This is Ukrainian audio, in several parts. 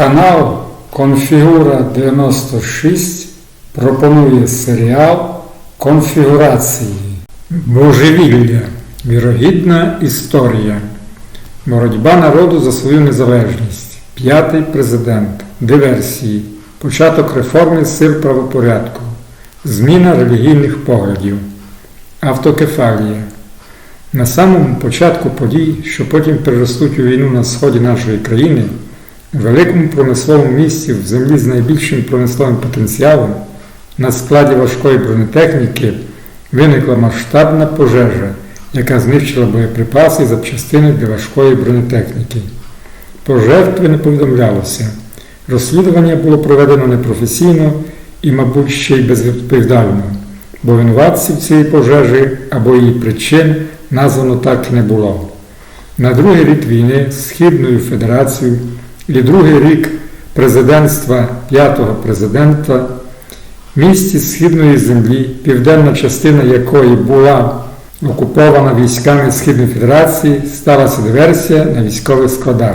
Канал Конфігура 96 пропонує серіал Конфігурації. Божевілля. Вірогідна історія. Боротьба народу за свою незалежність. П'ятий президент. Диверсії. Початок реформи сил правопорядку. Зміна релігійних поглядів. Автокефалія. На самому початку подій, що потім переростуть у війну на сході нашої країни, великому промисловому місці в землі з найбільшим промисловим потенціалом на складі важкої бронетехніки виникла масштабна пожежа, яка знищила боєприпаси і запчастини для важкої бронетехніки. Про жертви не повідомлялося. Розслідування було проведено непрофесійно і, мабуть, ще й безвідповідально, бо винуватців цієї пожежі або її причин названо так не було. На другий рік війни Східною Федерацією і другий рік президентства п'ятого президента місті Східної землі, південна частина якої була окупована військами Східної Федерації, сталася диверсія на військових складах.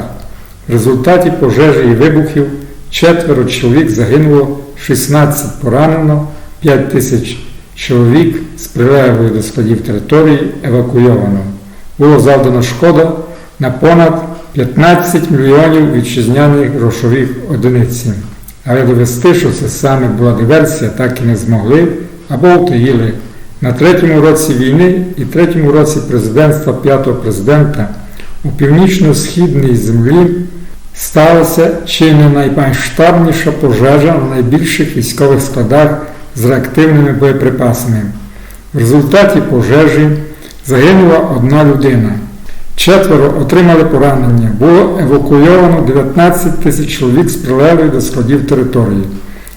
В результаті пожежі і вибухів четверо чоловік загинуло, 16 поранено, 5 тисяч чоловік з прилеглої до складів території евакуйовано. Було завдано шкода на понад 15 мільйонів вітчизняних грошових одиниць. Але довести, що це саме була диверсія, так і не змогли або втаїли. На третьому році війни і третьому році президентства п'ятого президента у північно-східній землі сталася чи не наймасштабніша пожежа на найбільших військових складах з реактивними боєприпасами. В результаті пожежі загинула одна людина. Четверо отримали поранення. Було евакуйовано 19 тисяч чоловік з прилеглої до складів території.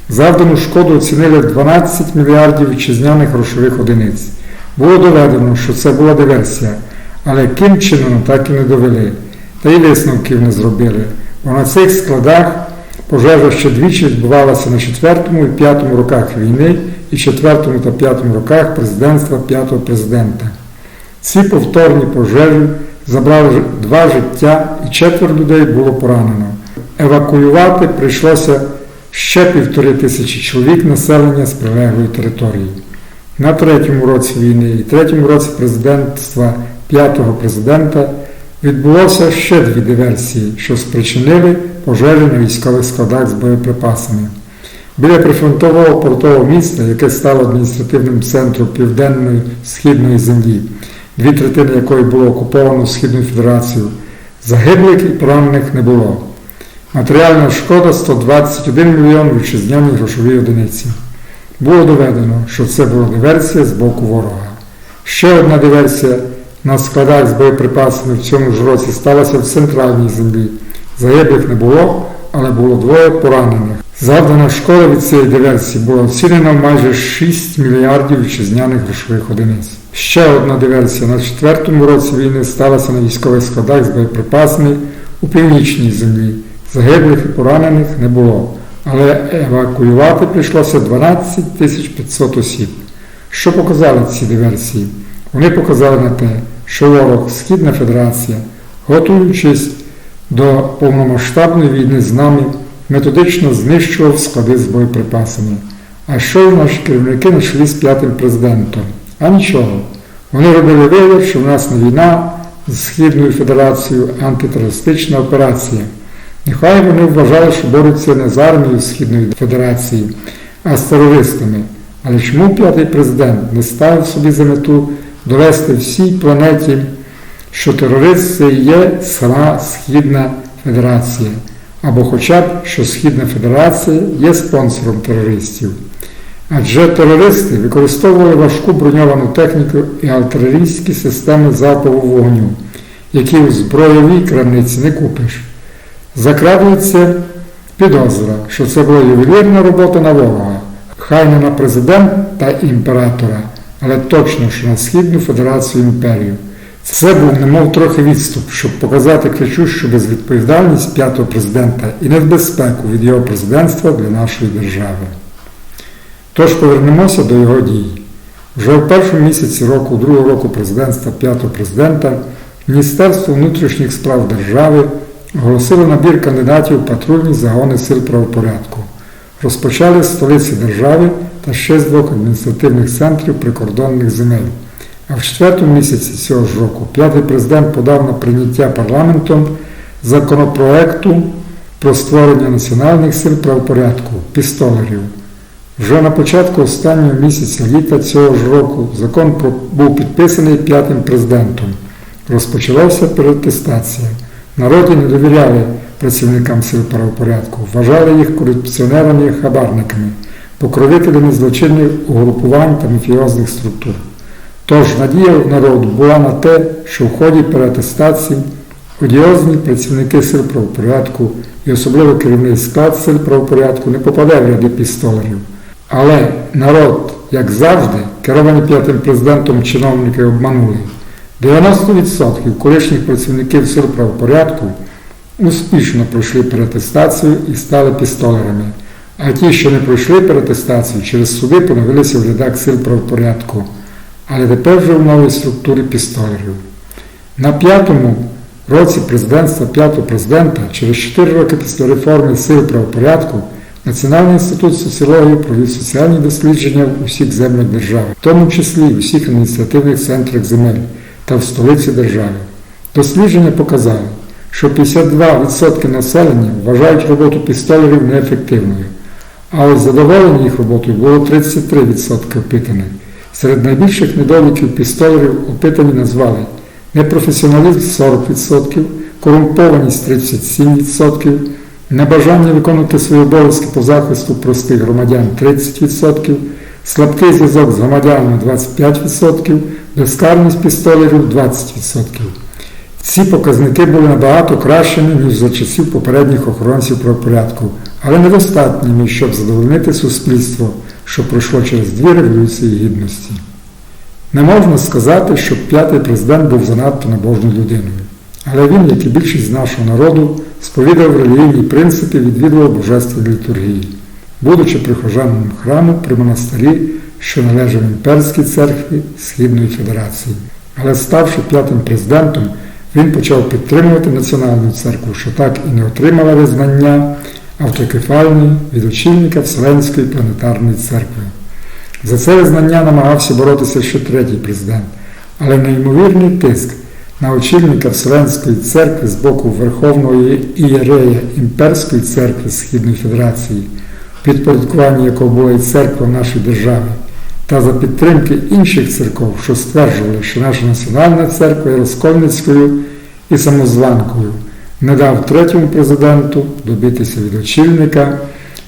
Завдану шкоду оцінили 12 мільярдів вітчизняних грошових одиниць. Було доведено, що це була диверсія, але ким чином так і не довели, та й висновків не зробили. Бо на цих складах пожежа ще двічі відбувалася на четвертому і п'ятому роках війни і четвертому та п'ятому роках президентства п'ятого президента. Ці повторні пожежі забрали два життя і четверо людей було поранено. Евакуювати прийшлося ще півтори тисячі чоловік населення з прилеглої території. На третьому році війни і третьому році президентства п'ятого президента відбулося ще дві диверсії, що спричинили пожежі на військових складах з боєприпасами. Біля прифронтового портового міста, яке стало адміністративним центром Південної Східної землі, дві третини якої було окуповано Східною Федерацією, загиблих і поранених не було. Матеріальна шкода 121 мільйон вітчизняні грошові одиниці. Було доведено, що це була диверсія з боку ворога. Ще одна диверсія на складах з боєприпасами в цьому ж році сталася в центральній землі. Загиблих не було, але було двоє поранених. Завдана шкода від цієї диверсії була оцінена майже 6 мільярдів вітчизняних грошових одиниць. Ще одна диверсія на четвертому році війни сталася на військових складах з боєприпасами у північній землі. Загиблих і поранених не було, але евакуювати прийшлося 12 тисяч 500 осіб. Що показали ці диверсії? Вони показали на те, що ворог Східна Федерація, готуючись до повномасштабної війни з нами, методично знищував склади з боєприпасами. А що й наші керівники на чолі з п'ятим президентом? А нічого. Вони робили вигляд, що в нас не війна з Східною Федерацією, антитерористична операція. Нехай вони вважали, що борються не з армією Східної Федерації, а з терористами. Але чому п'ятий президент не ставив собі за мету довести всій планеті, що терорист це є сама Східна Федерація, або хоча б що Східна Федерація є спонсором терористів? Адже терористи використовували важку броньовану техніку і артилерійські системи залпового вогню, які у збройовій крамниці не купиш. Закрадується підозра, що це була ювелірна робота на ворога, хай не на президента та імператора, але точно, що на Східну Федерацію імперію. Це був немов трохи відступ, щоб показати кричущу безвідповідальність п'ятого президента і небезпеку від його президентства для нашої держави. Тож повернемося до його дій. Вже в першому місяці року, другого року президентства п'ятого президента, Міністерство внутрішніх справ держави оголосили набір кандидатів у патрульні загони сил правопорядку. Розпочали з столиці держави та ще з двох адміністративних центрів прикордонних земель. А в четвертому місяці цього ж року п'ятий президент подав на прийняття парламентом законопроекту про створення національних сил правопорядку пістолерів. Вже на початку останнього місяця літа цього ж року закон був підписаний п'ятим президентом. Розпочалася перетестація. В Народі не довіряли працівникам сил правопорядку, вважали їх корупціонерами і хабарниками, покровителями злочинних угрупувань та мафіозних структур. Тож надія народу була на те, що в ході переатестації одіозні працівники сил правопорядку і особливо керівний склад сил правопорядку не попаде в ряди пістолерів. Але народ, як завжди, керований п'ятим президентом чиновники обманули. 90% колишніх працівників сил правопорядку успішно пройшли перетестацію і стали пістолерами. А ті, що не пройшли перетестацію, через суди поновилися в рядах сил правопорядку, але тепер вже в новій структурі пістолерів. На п'ятому році президентства п'ятого президента, через 4 роки після реформи сил правопорядку, Національний інститут соціології провів соціальні дослідження в усіх землях держави, в тому числі в усіх адміністративних центрах земель та в столиці держави. Дослідження показали, що 52% населення вважають роботу пістолерів неефективною, а ось задоволені їх роботою було 33% опитаних. Серед найбільших недоліків пістолерів опитані назвали непрофесіоналізм 40%, корумпованість 37%, небажання виконувати свої обов'язки по захисту простих громадян 30%, слабкий зв'язок з громадянами 25%, безкарність пістолерів 20%. Ці показники були набагато кращими, ніж за часів попередніх охоронців правопорядку, але недостатніми, щоб задовольнити суспільство, що пройшло через дві революції гідності. Не можна сказати, що п'ятий президент був занадто набожною людиною. Але він, як і більшість нашого народу, сповідав релігійні принципи, відвідував божественні літургії, будучи прихожаном храму при монастирі, що належав імперській церкві Східної Федерації. Але ставши п'ятим президентом, він почав підтримувати національну церкву, що так і не отримала визнання автокефальної від очільника Вселенської планетарної церкви. За це визнання намагався боротися ще третій президент, але неймовірний тиск на очільника Вселенської церкви з боку Верховного ієрея Імперської церкви Східної Федерації, в підпорядкуванні якого була і церква в нашій державі, та за підтримки інших церков, що стверджували, що наша національна церква є розкольницькою і самозванкою, не дав третьому президенту добитися від очільника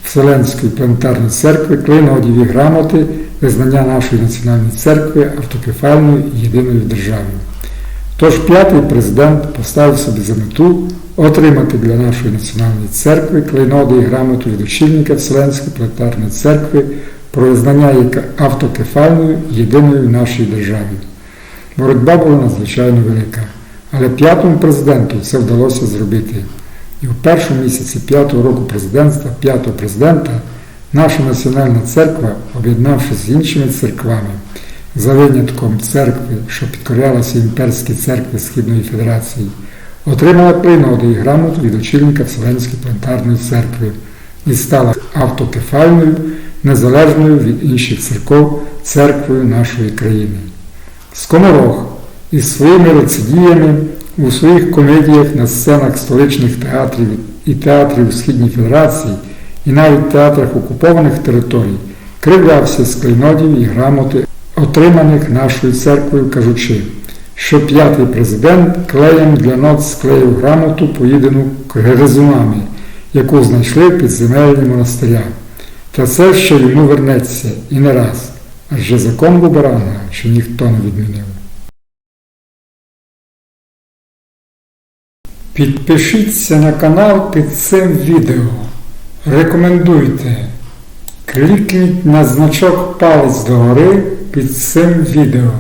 Вселенської планетарної церкви клейнодів і грамоти визнання нашої національної церкви автокефальною єдиною державою. Тож п'ятий президент поставив собі за мету отримати для нашої національної церкви клейноди і грамоту від очільника Вселенської планетарної церкви про визнання як автокефальною єдиною в нашій державі. Боротьба була надзвичайно велика, але п'ятому президенту це вдалося зробити. І в першому місяці п'ятого року президентства п'ятого президента наша національна церква, об'єднавшись з іншими церквами, за винятком церкви, що підкорялася імперській церкві Східної Федерації, отримала клейноди і грамоту від очільника Вселенської планетарної церкви і стала автокефальною, незалежною від інших церков церквою нашої країни. Скоморох із своїми рецидіями у своїх комедіях на сценах столичних театрів і театрів у Східній Федерації і навіть театрах окупованих територій кривлявся з клейнодів і грамоти, отриманих нашою церквою, кажучи, що п'ятий президент клеєм для нот склеїв грамоту, поїдену гризунами, яку знайшли підземельні монастиря. Та це ще йому вернеться і не раз, адже закон Бубарана, що ніхто не відмінив. Підпишіться на канал під цим відео. Рекомендуйте. Клікніть на значок палець догори під цим відео.